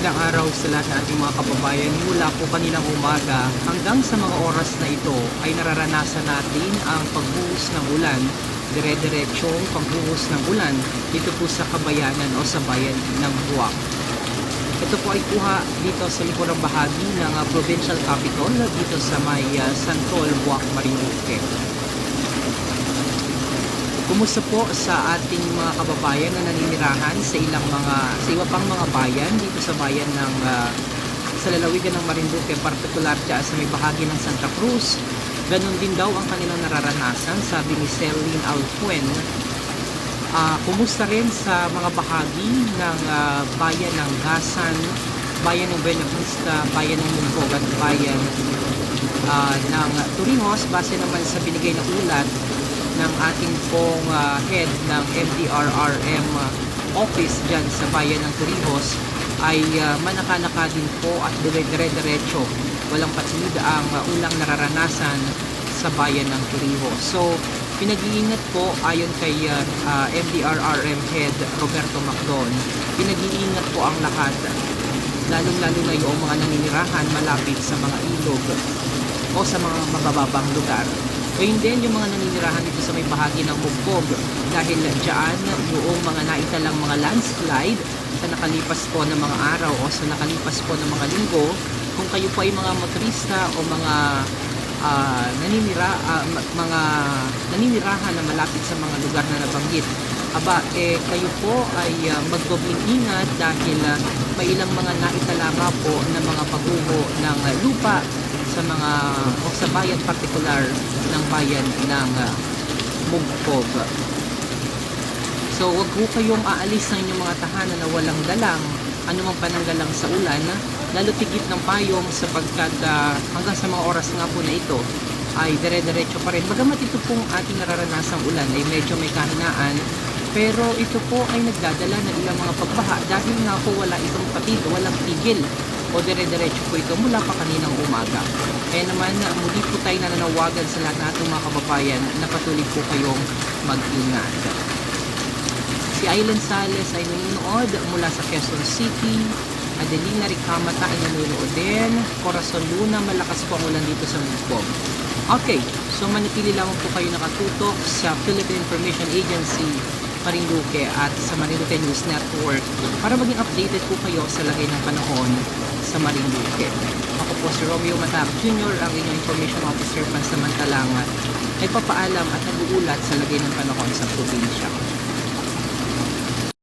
Magandang araw sa ating mga kababayan. Mula po kanilang umaga hanggang sa mga oras na ito ay nararanasan natin ang pagbuhos ng ulan, dire-diretsong pagbuhos ng ulan dito po sa kabayanan o sa bayan ng Buwak. Ito po ay kuha dito sa likurang bahagi ng uh, provincial capital dito sa may uh, Santol, Buwak, Marinduque. Kumusta po sa ating mga kababayan na naninirahan sa ilang mga sa iba pang mga bayan dito sa bayan ng ah, sa lalawigan ng Marinduque, partikular dyan sa may bahagi ng Santa Cruz. Ganon din daw ang kanilang nararanasan, sabi ni Celine Alfuen. Ah, kumusta rin sa mga bahagi ng ah, bayan ng Gasan, bayan ng Buena Vista, bayan ng Mumbog at bayan ah, ng Turingos base naman sa binigay na ulat ng ating pong ah, head ng MDRRM ah, office dyan sa bayan ng Torrijos ay ah, manaka-naka din po at dire-diretso walang patid ang ah, ulang nararanasan sa bayan ng Torrijos. So, pinag-iingat po ayon kay ah, ah, MDRRM head Roberto Macdon, pinag-iingat po ang lahat lalong-lalo na yung mga naninirahan malapit sa mga ilog o sa mga mabababang lugar. Gayun din yung mga naninirahan dito sa may bahagi ng Mugpog dahil dyan yung mga naitalang mga landslide sa nakalipas po ng mga araw o sa nakalipas po ng mga linggo kung kayo po ay mga motorista o mga ah, naninira, ah, ma- mga naninirahan na malapit sa mga lugar na nabanggit aba eh kayo po ay uh, magdobling ingat dahil ah, may ilang mga naitalama po na mga pagguho ng ah, lupa sa mga o sa bayan partikular ng bayan ng uh, Mugpog. So wag po kayong aalis ng inyong mga tahanan na walang dalang anumang pananggalang sa ulan lalo tigit ng payong sapagkat ah, hanggang sa mga oras nga po na ito ay dire-diretso pa rin. Bagamat ito pong ating nararanasang ulan ay medyo may kahinaan pero ito po ay nagdadala ng ilang mga pagbaha dahil nga po wala itong patid, walang tigil o dire-diretso po ito mula pa kaninang umaga. Kaya naman muli po tayo nananawagan sa lahat ng mga kababayan na patuloy po kayong mag-ingat. Si Island Sales ay nanonood mula sa Quezon City. Adelina Ricamata ay nanonood din. Corazon Luna, malakas po ang ulan dito sa Mugpog. Okay, so manatili lamang po kayo nakatutok sa Philippine Information Agency Marinduque at sa Marinduque News Network para maging updated po kayo sa lagay ng panahon sa Marinduque. Ako po si Romeo Matac Jr., ang inyong information officer pansamantalang ay papaalam at nag-uulat sa lagay ng panahon sa probinsya.